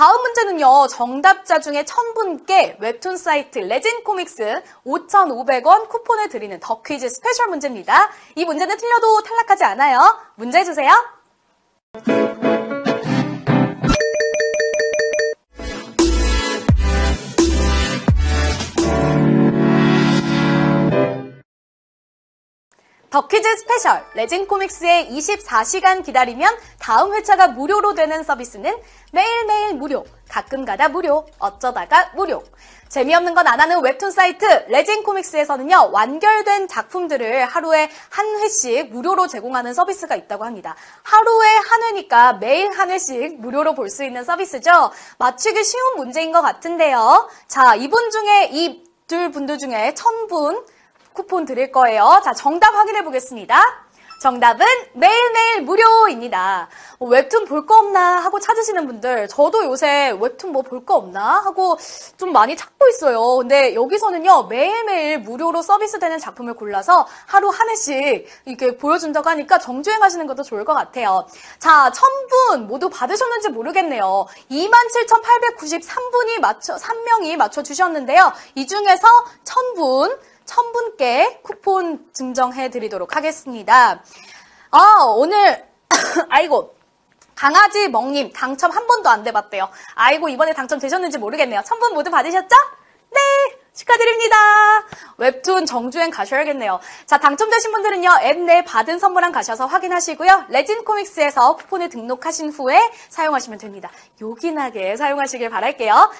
다음 문제는요. 정답자 중에 1000분께 웹툰 사이트 레진 코믹스 5,500원 쿠폰을 드리는 더 퀴즈 스페셜 문제입니다. 이 문제는 틀려도 탈락하지 않아요. 문제 주세요. 더 퀴즈 스페셜 레진 코믹스의 24시간 기다리면 다음 회차가 무료로 되는 서비스는 매일매일 무료, 가끔 가다 무료, 어쩌다가 무료. 재미없는 건 안 하는 웹툰 사이트 레진 코믹스에서는요 완결된 작품들을 하루에 한 회씩 무료로 제공하는 서비스가 있다고 합니다. 하루에 한 회니까 매일 한 회씩 무료로 볼 수 있는 서비스죠. 맞추기 쉬운 문제인 것 같은데요. 자 이분 중에 이 둘 분들 중에 천분 쿠폰 드릴 거예요. 자, 정답 확인해 보겠습니다. 정답은 매일매일 무료입니다. 어, 웹툰 볼 거 없나 하고 찾으시는 분들, 저도 요새 웹툰 뭐 볼 거 없나 하고 좀 많이 찾고 있어요. 근데 여기서는요, 매일매일 무료로 서비스되는 작품을 골라서 하루 한 회씩 이렇게 보여준다고 하니까 정주행 하시는 것도 좋을 것 같아요. 자, 1000분 모두 받으셨는지 모르겠네요. 27,893분이 맞춰, 3명이 맞춰주셨는데요. 이 중에서 1000분, 1000분께 쿠폰 증정해 드리도록 하겠습니다. 아, 오늘, 아이고, 강아지 멍님 당첨 한 번도 안 돼봤대요. 아이고, 이번에 당첨되셨는지 모르겠네요. 1000분 모두 받으셨죠? 네! 축하드립니다. 웹툰 정주행 가셔야겠네요. 자, 당첨되신 분들은요, 앱 내 받은 선물함 가셔서 확인하시고요. 레진 코믹스에서 쿠폰을 등록하신 후에 사용하시면 됩니다. 요긴하게 사용하시길 바랄게요.